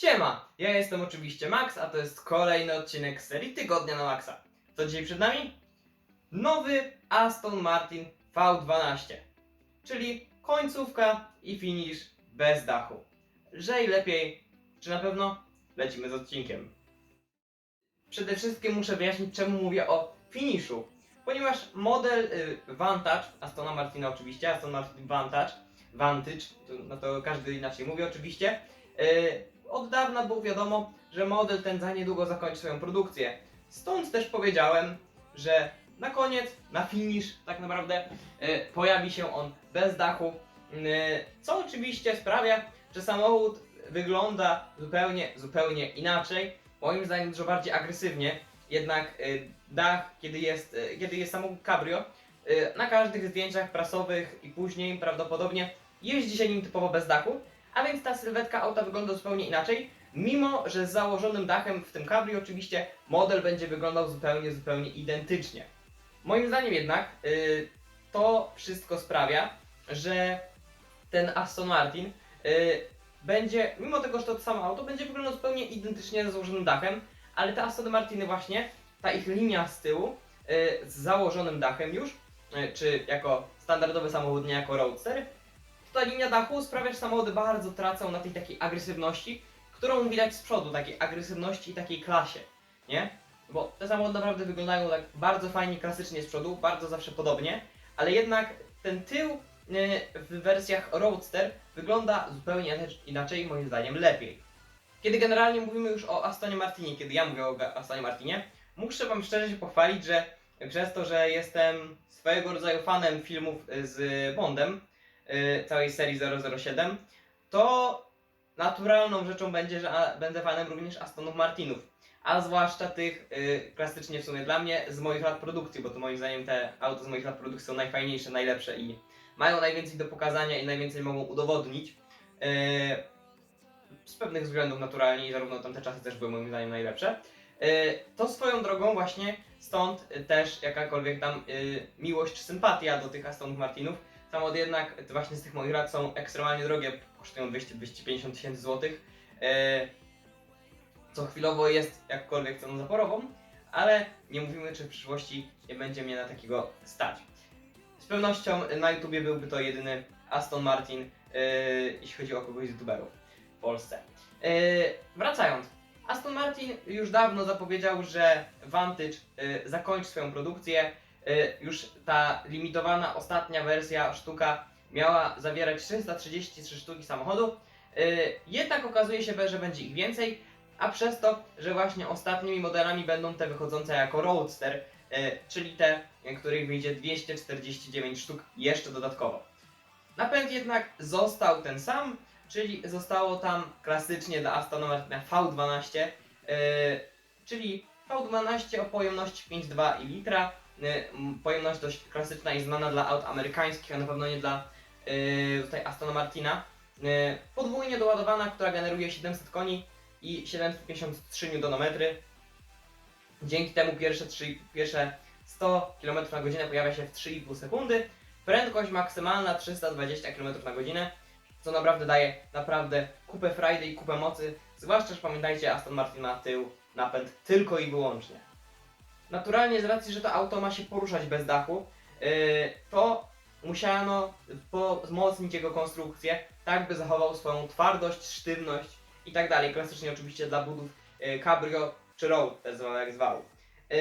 Siema, ja jestem oczywiście Max, a to jest kolejny odcinek serii Tygodnia na Maxa. Co dzisiaj przed nami? Nowy Aston Martin V12, czyli końcówka i finish bez dachu. Lżej, lepiej, czy na pewno? Lecimy z odcinkiem. Przede wszystkim muszę wyjaśnić, czemu mówię o finiszu. Ponieważ model y, Vantage, Astona Martina oczywiście, Aston Martin Vantage, Vantage, to, no to każdy inaczej mówi oczywiście, y, od dawna było wiadomo, że model ten za niedługo zakończy swoją produkcję. Stąd też powiedziałem, że na koniec, na finish tak naprawdę, y, pojawi się on bez dachu, y, co oczywiście sprawia, że samochód wygląda zupełnie, zupełnie inaczej. Moim zdaniem dużo bardziej agresywnie, jednak y, dach, kiedy jest, y, kiedy jest samochód cabrio, na każdych zdjęciach prasowych i później prawdopodobnie jeździ się nim typowo bez dachu, a więc ta sylwetka auta wygląda zupełnie inaczej, mimo że z założonym dachem w tym cabrio oczywiście model będzie wyglądał zupełnie, zupełnie identycznie. Moim zdaniem jednak y, to wszystko sprawia, że ten Aston Martin y, będzie, mimo tego, że to samo auto, będzie wyglądał zupełnie identycznie ze założonym dachem, ale te Aston Martiny właśnie, ta ich linia z tyłu y, z założonym dachem już, y, czy jako standardowy samochód, nie jako roadster, ta linia dachu sprawia, że samochody bardzo tracą na tej takiej agresywności, którą widać z przodu, takiej agresywności i takiej klasie, nie? Bo te samochody naprawdę wyglądają tak bardzo fajnie, klasycznie z przodu, bardzo zawsze podobnie, ale jednak ten tył y, w wersjach Roadster wygląda zupełnie inaczej, moim zdaniem lepiej. Kiedy generalnie mówimy już o Astonie Martinie, kiedy ja mówię o Astonie Martinie, muszę wam szczerze się pochwalić, że przez to, że jestem swojego rodzaju fanem filmów y, z Bondem, całej serii 007, to naturalną rzeczą będzie, że będę fanem również Astonów Martinów. A zwłaszcza tych y, klasycznie w sumie dla mnie z moich lat produkcji, bo to moim zdaniem te auta z moich lat produkcji są najfajniejsze, najlepsze i mają najwięcej do pokazania i najwięcej mogą udowodnić. Y, z pewnych względów naturalnie i zarówno tamte czasy też były moim zdaniem najlepsze. Y, to swoją drogą właśnie stąd y, też jakakolwiek tam y, miłość czy sympatia do tych Astonów Martinów. Samochody jednak właśnie z tych moich lat są ekstremalnie drogie, kosztują 200-250 tysięcy złotych. Y, co chwilowo jest jakkolwiek ceną zaporową, ale nie mówimy, czy w przyszłości nie będzie mnie na takiego stać. Z pewnością na YouTubie byłby to jedyny Aston Martin, yy, jeśli chodzi o kogoś z youtuberów w Polsce. Yy, wracając, Aston Martin już dawno zapowiedział, że Vantage zakończy swoją produkcję. Yy, już ta limitowana ostatnia wersja sztuka miała zawierać 333 sztuki samochodu. Yy, jednak okazuje się, że będzie ich więcej, a przez to, że właśnie ostatnimi modelami będą te wychodzące jako Roadster, yy, czyli te, których wyjdzie 249 sztuk jeszcze dodatkowo. Napęd jednak został ten sam, czyli zostało tam klasycznie dla Astona Martina V12, yy, czyli V12 o pojemności 5,2 litra. M, pojemność dość klasyczna i znana dla aut amerykańskich, a na pewno nie dla yy, tutaj Astona Martina. Yy, podwójnie doładowana, która generuje 700 koni i 753 Nm. Dzięki temu pierwsze, 3, pierwsze 100 km na godzinę pojawia się w 3,5 sekundy. Prędkość maksymalna 320 km na godzinę, co naprawdę daje naprawdę kupę frajdy i kupę mocy. Zwłaszcza, że pamiętajcie, Aston Martin ma tył napęd tylko i wyłącznie. Naturalnie z racji, że to auto ma się poruszać bez dachu, yy, to musiano wzmocnić jego konstrukcję, tak by zachował swoją twardość, sztywność i tak dalej. Klasycznie oczywiście dla budów yy, cabrio czy road, też zwał jak zwał. Yy,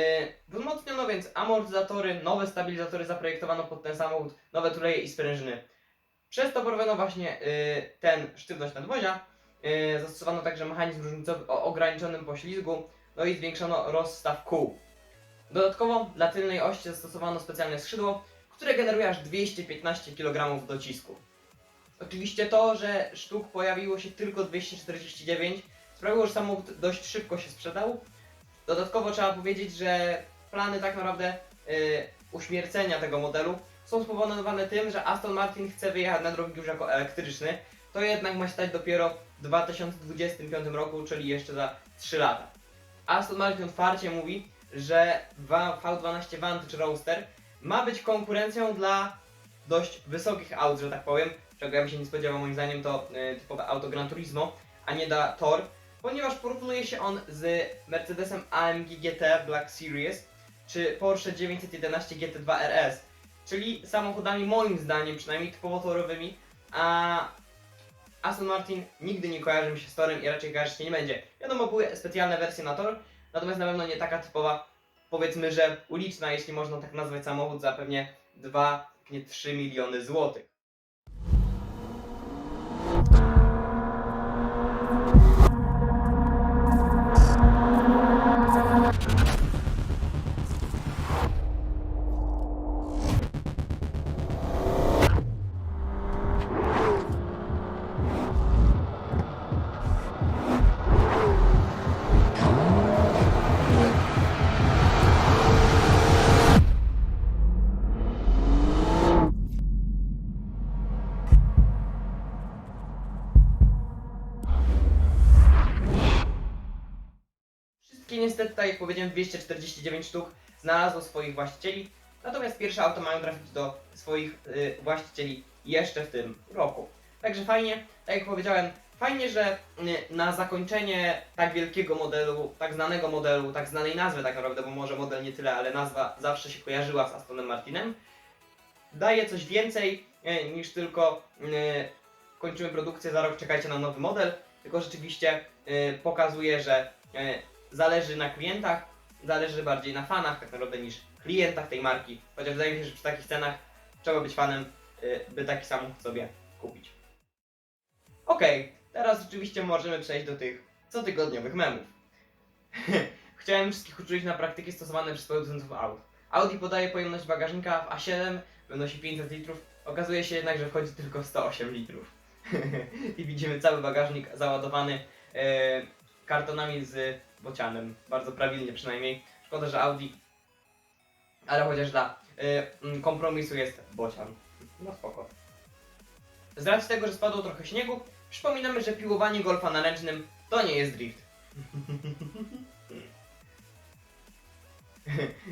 wzmocniono więc amortyzatory, nowe stabilizatory zaprojektowano pod ten samochód, nowe tuleje i sprężyny. Przez to porwano właśnie yy, ten sztywność nadwozia. Zastosowano także mechanizm różnicowy o ograniczonym poślizgu, no i zwiększono rozstaw kół. Dodatkowo dla tylnej osi zastosowano specjalne skrzydło, które generuje aż 215 kg docisku. Oczywiście to, że sztuk pojawiło się tylko 249 sprawiło, że samochód dość szybko się sprzedał. Dodatkowo trzeba powiedzieć, że plany tak naprawdę y, uśmiercenia tego modelu są spowodowane tym, że Aston Martin chce wyjechać na drogi już jako elektryczny. To jednak ma się stać dopiero w 2025 roku, czyli jeszcze za 3 lata. Aston Martin otwarcie mówi, że wa- V12 Vantage Roadster ma być konkurencją dla dość wysokich aut, że tak powiem, czego ja bym się nie spodziewał, moim zdaniem to y, typowe auto Gran Turismo, a nie da Tor, ponieważ porównuje się on z Mercedesem AMG GT Black Series czy Porsche 911 GT2 RS, czyli samochodami moim zdaniem przynajmniej typowo torowymi, a Aston Martin nigdy nie kojarzy mi się z torem i raczej kojarzyć się nie będzie. Wiadomo, były specjalne wersje na tor, natomiast na pewno nie taka typowa, powiedzmy, że uliczna, jeśli można tak nazwać samochód za pewnie 2, nie 3 miliony złotych. Wszystkie niestety, tak jak powiedziałem, 249 sztuk znalazło swoich właścicieli, natomiast pierwsze auto mają trafić do swoich y, właścicieli jeszcze w tym roku. Także fajnie, tak jak powiedziałem, fajnie, że y, na zakończenie tak wielkiego modelu, tak znanego modelu, tak znanej nazwy tak naprawdę, bo może model nie tyle, ale nazwa zawsze się kojarzyła z Astonem Martinem, daje coś więcej y, niż tylko y, kończymy produkcję, za rok czekajcie na nowy model, tylko rzeczywiście y, pokazuje, że y, zależy na klientach, zależy bardziej na fanach tak naprawdę niż klientach tej marki. Chociaż wydaje mi się, że przy takich cenach trzeba być fanem, y, by taki samochód sobie kupić. Okej, teraz rzeczywiście możemy przejść do tych cotygodniowych memów. Chciałem wszystkich uczulić na praktyki stosowane przez producentów aut. Audi podaje pojemność bagażnika w A7, wynosi 500 litrów, okazuje się jednak, że wchodzi tylko 108 litrów. I widzimy cały bagażnik załadowany e, kartonami z bocianem. Bardzo prawilnie przynajmniej. Szkoda, że Audi. Ale chociaż dla y, mm, kompromisu jest bocian. No spoko. Z racji tego, że spadło trochę śniegu, przypominamy, że piłowanie golfa na ręcznym to nie jest drift.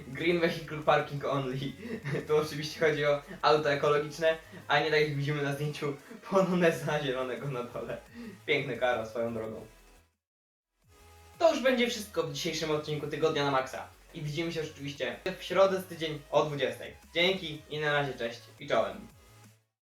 Green Vehicle Parking Only. Tu oczywiście chodzi o auto ekologiczne, a nie tak jak widzimy na zdjęciu Poloneza zielonego na dole. Piękne karo swoją drogą. To już będzie wszystko w dzisiejszym odcinku Tygodnia na Maxa. I widzimy się oczywiście w środę z tydzień o 20. Dzięki i na razie cześć i czołem.